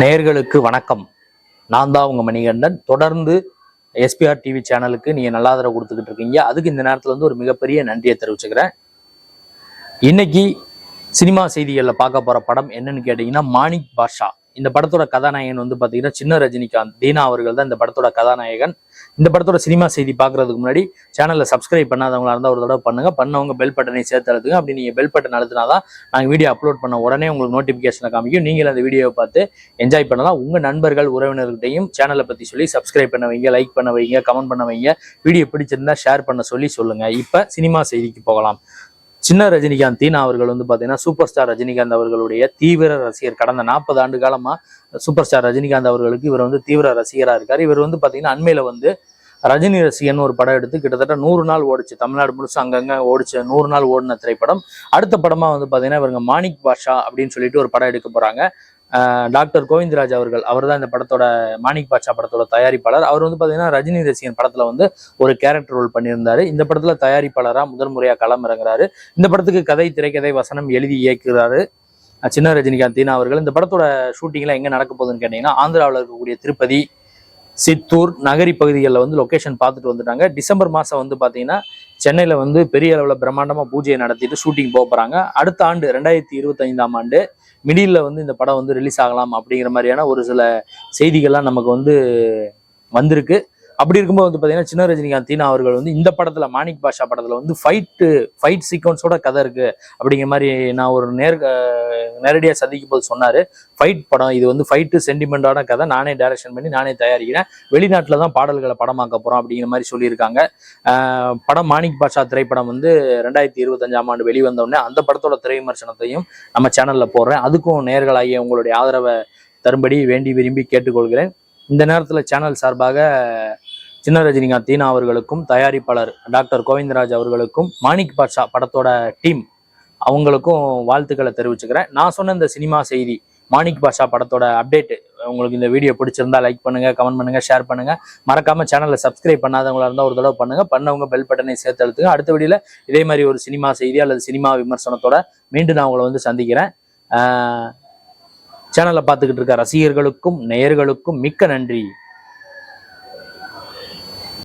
நேயர்களுக்கு வணக்கம். நான் தான் உங்க மணிகண்டன். தொடர்ந்து எஸ்பிஆர் டிவி சேனலுக்கு நீங்க நல்லா ஆதரவு கொடுத்துக்கிட்டு இருக்கீங்க. அதுக்கு இந்த நேரத்துல வந்து ஒரு மிகப்பெரிய நன்றியை தெரிவிச்சுக்கிறேன். இன்னைக்கு சினிமா செய்திகளில் பார்க்க போற படம் என்னன்னு கேட்டீங்கன்னா மாணிக் பாஷா இந்த படத்தோட கதாநாயகன் வந்து பாத்தீங்கன்னா சின்ன ரஜினிகாந்த் தீனா அவர்கள் தான் இந்த படத்தோட கதாநாயகன். இந்த படத்தோட சினிமா செய்தி பார்க்கறதுக்கு முன்னாடி சேனலில் சப்ஸ்கிரைப் பண்ணாதவங்களா இருந்தால் ஒரு தடவை பண்ணுங்க. பண்ணவங்க பெல் பட்டனை சேர்த்து அழுத்துங்க. அப்படி நீங்க பெல் பட்டன் அழுத்தினாதான் நாங்கள் வீடியோ அப்லோட் பண்ண உடனே உங்களுக்கு நோட்டிஃபிகேஷனை காமிக்கும். நீங்கள் அந்த வீடியோவை பார்த்து என்ஜாய் பண்ணலாம். உங்கள் நண்பர்கள் உறவினர்கிட்டையும் சேனலை பத்தி சொல்லி சப்ஸ்கிரைப் பண்ண வைங்க லைக் பண்ண வைங்க கமெண்ட் பண்ண வைங்க. வீடியோ பிடிச்சிருந்தா ஷேர் பண்ண சொல்லி சொல்லுங்க. இப்போ சினிமா செய்திக்கு போகலாம். சின்ன ரஜினிகாந்த் தீனா அவர்கள் வந்து பாத்தீங்கன்னா சூப்பர் ஸ்டார் ரஜினிகாந்த் அவர்களுடைய தீவிர ரசிகர். கடந்த நாற்பது ஆண்டு காலமா சூப்பர் ஸ்டார் ரஜினிகாந்த் அவர்களுக்கு இவர் வந்து தீவிர ரசிகரா இருக்கார். இவர் வந்து பாத்தீங்கன்னா அண்மையில் வந்து ரஜினி ரசிகன் ஒரு படம் எடுத்து கிட்டத்தட்ட நூறு நாள் ஓடிச்சு. தமிழ்நாடு முழுசு அங்கங்க ஓடிச்சு. நூறு நாள் ஓடின திரைப்படம். அடுத்த படமா வந்து பாத்தீங்கன்னா இவங்க மாணிக் பாஷா அப்படின்னு சொல்லிட்டு ஒரு படம் எடுக்க போறாங்க. டாக்டர் கோவிந்தராஜ் அவர்கள் அவர் தான் இந்த படத்தோட மாணிக் பாட்சா படத்தோட தயாரிப்பாளர். அவர் வந்து பார்த்தீங்கன்னா ரஜினி ரசிகன் படத்தில் வந்து ஒரு கேரக்டர் ரோல் பண்ணியிருந்தாரு. இந்த படத்தில் தயாரிப்பாளராக முதல் முறையாக களம் இறங்குறாரு. இந்த படத்துக்கு கதை திரைக்கதை வசனம் எழுதி இயக்குகிறாரு சின்ன ரஜினிகாந்த் தீனா அவர்கள். இந்த படத்தோட ஷூட்டிங்லாம் எங்கே நடக்க போகுதுன்னு கேட்டீங்கன்னா ஆந்திராவில் இருக்கக்கூடிய திருப்பதி சித்தூர் நகரி பகுதிகளில் வந்து லொக்கேஷன் பார்த்துட்டு வந்துட்டாங்க. டிசம்பர் மாதம் வந்து பார்த்தீங்கன்னா சென்னையில் வந்து பெரிய அளவில் பிரம்மாண்டமாக பூஜையை நடத்திட்டு ஷூட்டிங் போக போகிறாங்க அடுத்த ஆண்டு ரெண்டாயிரத்தி இருபத்தைந்தாம் ஆண்டு மிடில் வந்து இந்த படம் வந்து ரிலீஸ் ஆகலாம் அப்படிங்கிற மாதிரியான ஒரு சில செய்திகள்லாம் நமக்கு வந்து வந்திருக்கு. அப்படி இருக்கும்போது வந்து பார்த்தீங்கன்னா சின்ன ரஜினிகாந்த் தீனா அவர்கள் வந்து இந்த படத்துல மாணிக் பாஷா படத்துல வந்து ஃபைட்டு ஃபைட் சீக்வன்ஸோட கதை இருக்கு. அப்படிங்கிற மாதிரி நான் ஒரு நேர் நேரடியாக சந்திக்கும் போது சொன்னாரு. ஃபைட் படம் இது வந்து ஃபைட்டு சென்டிமெண்டான கதை. நானே டைரக்ஷன் பண்ணி நானே தயாரிக்கிறேன். வெளிநாட்டில் தான் பாடல்களை படமாக்க போகிறோம் அப்படிங்கிற மாதிரி சொல்லியிருக்காங்க. படம் மாணிக் பாஷா திரைப்படம் வந்து ரெண்டாயிரத்தி இருபத்தஞ்சாம் ஆண்டு வெளிவந்தோடனே அந்த படத்தோட திரை விமர்சனத்தையும் நம்ம சேனலில் போடுறேன். அதுக்கும் நேர்களாகிய உங்களுடைய ஆதரவை தரும்படி வேண்டி விரும்பி கேட்டுக்கொள்கிறேன். இந்த நேரத்தில் சேனல் சார்பாக சின்ன ரஜினிகாந்த் தீனா அவர்களுக்கும் தயாரிப்பாளர் டாக்டர் கோவிந்தராஜ் அவர்களுக்கும் மாணிக் பாட்ஷா படத்தோட டீம் அவங்களுக்கும் வாழ்த்துக்களை தெரிவிச்சுக்கிறேன். நான் சொன்ன இந்த சினிமா செய்தி மாணிக் பாஷா படத்தோட அப்டேட் உங்களுக்கு இந்த வீடியோ பிடிச்சிருந்தா லைக் பண்ணுங்க கமெண்ட் பண்ணுங்க ஷேர் பண்ணுங்க. மறக்காம சேனலை சப்ஸ்கிரைப் பண்ணாதவங்களா இருந்தால் ஒரு தடவை பண்ணுங்க. பண்ணவங்க பெல் பட்டனை சேர்த்து எழுத்துங்க அடுத்த வீடியோல இதே மாதிரி ஒரு சினிமா செய்தி அல்லது சினிமா விமர்சனத்தோட மீண்டும் நான் உங்களை வந்து சந்திக்கிறேன். சேனலை பார்த்துக்கிட்டு இருக்க ரசிகர்களுக்கும் நேயர்களுக்கும் மிக்க நன்றி.